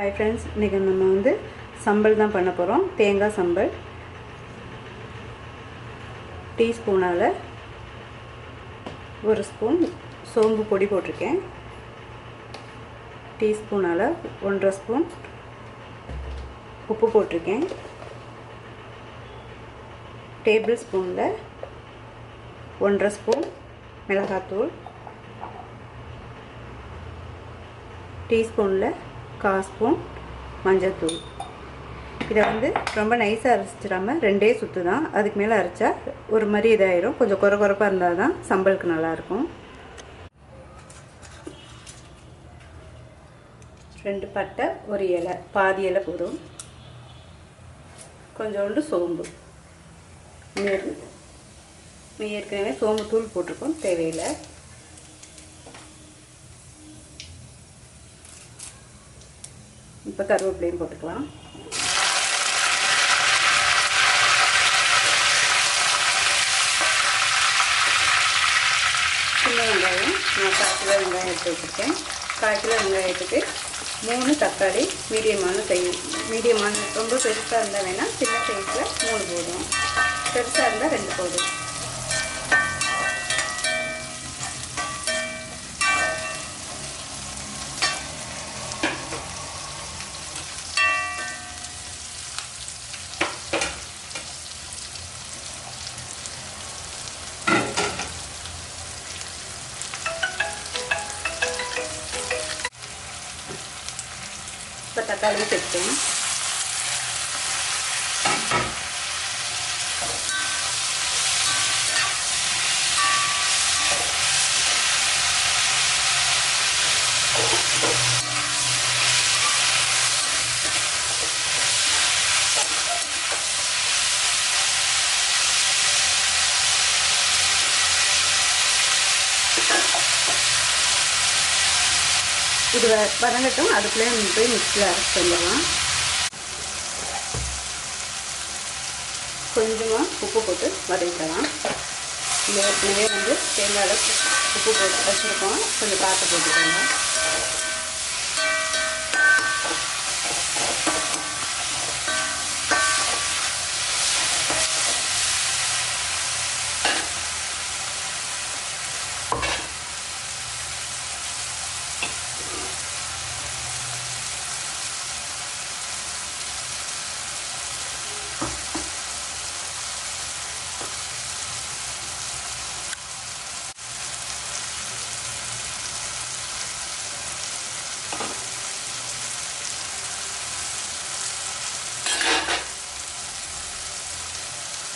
Hi friends இன்றைக்கி நம்ம வந்து சம்பல் தான் பண்ண போகிறோம் தேங்காய் சம்பல். டீஸ்பூனால் ஒரு ஸ்பூன் சோம்பு பொடி போட்டிருக்கேன். டீஸ்பூனால் ஒன்றரை ஸ்பூன் உப்பு போட்டிருக்கேன். டேபிள் ஸ்பூனில் ஒன்றரை ஸ்பூன் மிளகாத்தூள். டீஸ்பூனில் கால் ஸ்பூன் மஞ்சள்தூள் இதை வந்து ரொம்ப நைஸாக அரைச்சிடாமல் ரெண்டே சுற்று தான். அதுக்கு மேலே அரைச்சா ஒரு மாதிரி இதாயிரும். கொஞ்சம் குறை குறைப்பாக இருந்தால் தான் சம்பளுக்கு நல்லாயிருக்கும் ரெண்டு பட்டை ஒரு இலை. பாதி இலை போதும். கொஞ்சோண்டு சோம்பு. ஏற்கனவே சோம்பு தூள் போட்டிருக்கோம். தேவையில்லை. இப்போ கருவேப்பிலையும் போட்டுக்கலாம். சின்ன வெங்காயம் நான் கால் கிலோ வெங்காயம் எடுத்து வச்சுருக்கேன். கால் கிலோ வெங்காயத்துக்கு மூணு தக்காளி மீடியமான சைஸ் மீடியமான ரொம்ப பெருசாக இருந்தால் வேணால் சின்ன சைஸில் மூணு போதும். பெருசாக இருந்தால் ரெண்டு போதும் இப்போ தக்காளி சேர்த்தேன் இது வதங்கட்டும் அதுக்குள்ளே போய் மிக்சியில் அரைச்சி வந்துடலாம் கொஞ்சமாக உப்பு போட்டு வதக்கிடலாம். இந்த ஏற்கனவே வந்து தேங்காயில் உப்பு போட்டு வச்சுருக்கோம். கொஞ்சம் பார்த்து போட்டுக்கோங்க.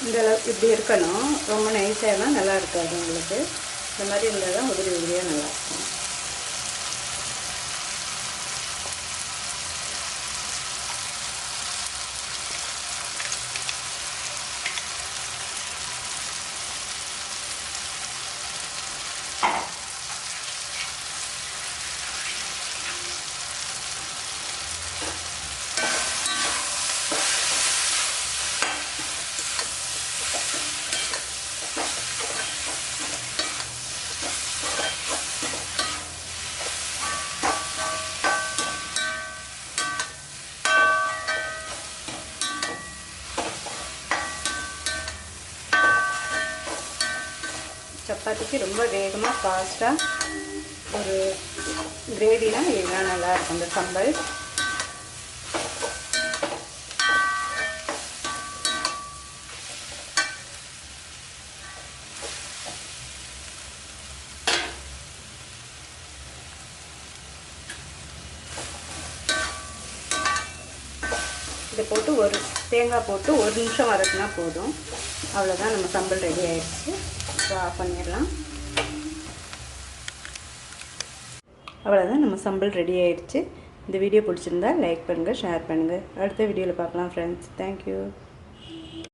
இந்த அளவு இப்படி இருக்கணும். ரொம்ப நைஸாக நல்லா இருக்காது உங்களுக்கு. இந்த மாதிரி இருந்தால் தான் உதிரி உதிரியாக நல்லாயிருக்கும் சப்பாத்திக்கு ரொம்ப வேகமாக ஃபாஸ்ட்டாக ஒரு கிரேவினா இதுதான் நல்லாயிருக்கும் இந்த சம்பல். இதை போட்டு ஒரு தேங்காய் போட்டு ஒரு நிமிஷம் வதக்குனா போதும். அவ்வளோதான் நம்ம சம்பல் ரெடி ஆயிடுச்சு. இப்போ ஆஃப் பண்ணிடலாம். அவ்வளோதான் நம்ம சம்பல் ரெடி ஆயிடுச்சு. இந்த வீடியோ பிடிச்சிருந்தா லைக் பண்ணுங்கள் ஷேர் பண்ணுங்கள் அடுத்த வீடியோவில் பார்க்கலாம் ஃப்ரெண்ட்ஸ் தேங்க்யூ